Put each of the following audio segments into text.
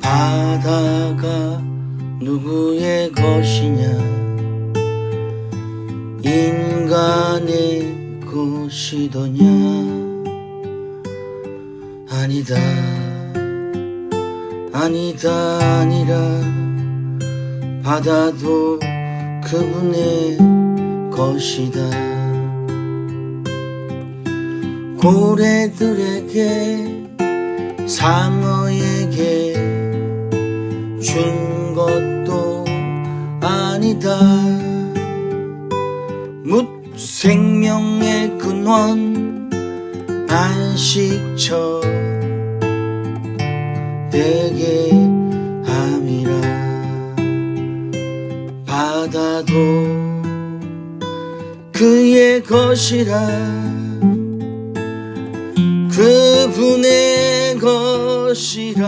바다가 누구의 것이냐? 인간의 것이더냐? 아니다. 아니다 아니라 바다도 그분의 것이다. 고래들에게 상어에게 준 것도 아니다. 묻 생명의 근원 안식처 되게 함이라. 바다도 그의 것이라. 그분의 것이라.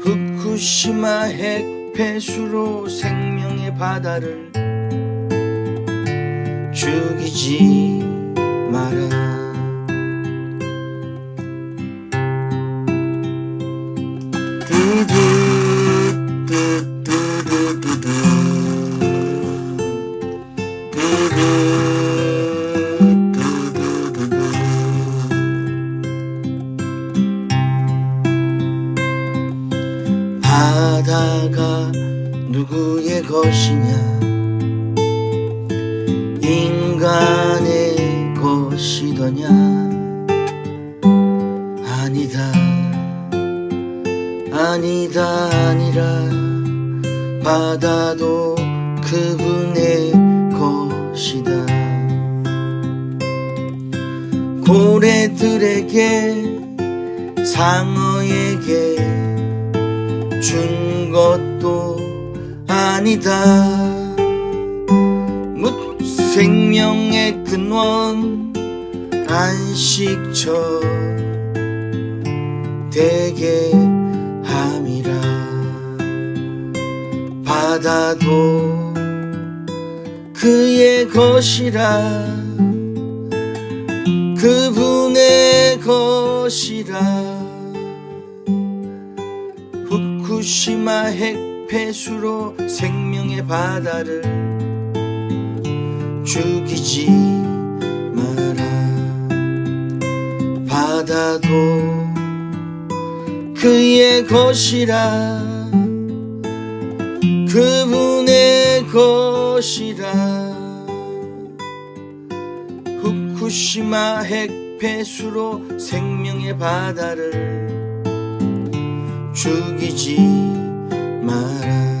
후쿠시마 핵폐수로 생명의 바다를 죽이지 마라 바다가 누구의 것이냐? 인간의 것이더냐? 아니다. 아니다 아니라 바다도 그분의 것이다. 고래들에게 상어에게 준 것도 아니다. 묻 생명의 근원 안식처 되게 함이라. 바다도 그의 것이라. 그분의 것이라 후쿠시마 핵폐수로 생명의 바다를 죽이지 마라. 바다도 그의 것이라. 그분의 것이라. 후쿠시마 핵폐수로 생명의 바다를 죽이지 마라